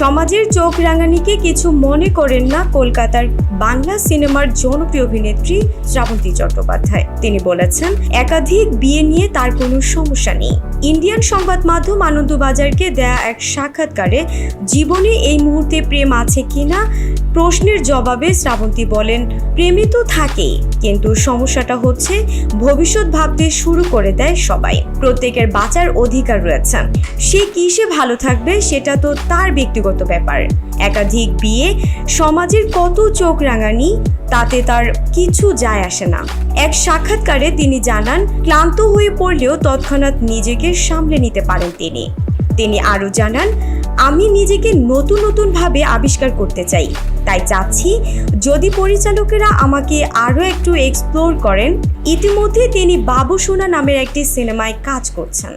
সমাজের চোখ রাঙানিকে কিছু মনে করেন না কলকাতার বাংলা সিনেমার জনপ্রিয় অভিনেত্রী শ্রাবন্তী চট্টোপাধ্যায়। তিনি বলেছেন, একাধিক বিয়ে নিয়ে তার কোনো সমস্যা নেই। ইন্ডিয়ান সংবাদ মাধ্যম আনন্দবাজারকে দেয়া এক সাক্ষাৎকারে, জীবনে এই মুহূর্তে প্রেম আছে কিনা প্রশ্নের জবাবে শ্রাবন্তী বলেন প্রেমে তো থাকেই, কিন্তু সমস্যাটা হচ্ছে ভবিষ্যৎ ভাবতে শুরু করে দেয় সবাই। প্রত্যেকের বাঁচার অধিকার রয়েছে। সে কিসে ভালো থাকবে সেটা তো তার ব্যক্তিগত ব্যাপার। একাধিক বিয়ে, সমাজের কত চোখ রাঙানি, তাতে তার কিছু যায় আসে না। এক সাক্ষাৎকারে তিনি জানান, ক্লান্ত হয়ে পড়লেও তৎক্ষণাৎ নিজেকে সামলে নিতে পারেন তিনি। তিনি আরও জানান আমি নিজেকে নতুন নতুনভাবে আবিষ্কার করতে চাই। তাই চাচ্ছি যদি পরিচালকেরা আমাকে আরও একটু এক্সপ্লোর করেন, ইতিমধ্যে তিনি বাবু সোনা নামের একটি সিনেমায় কাজ করছেন।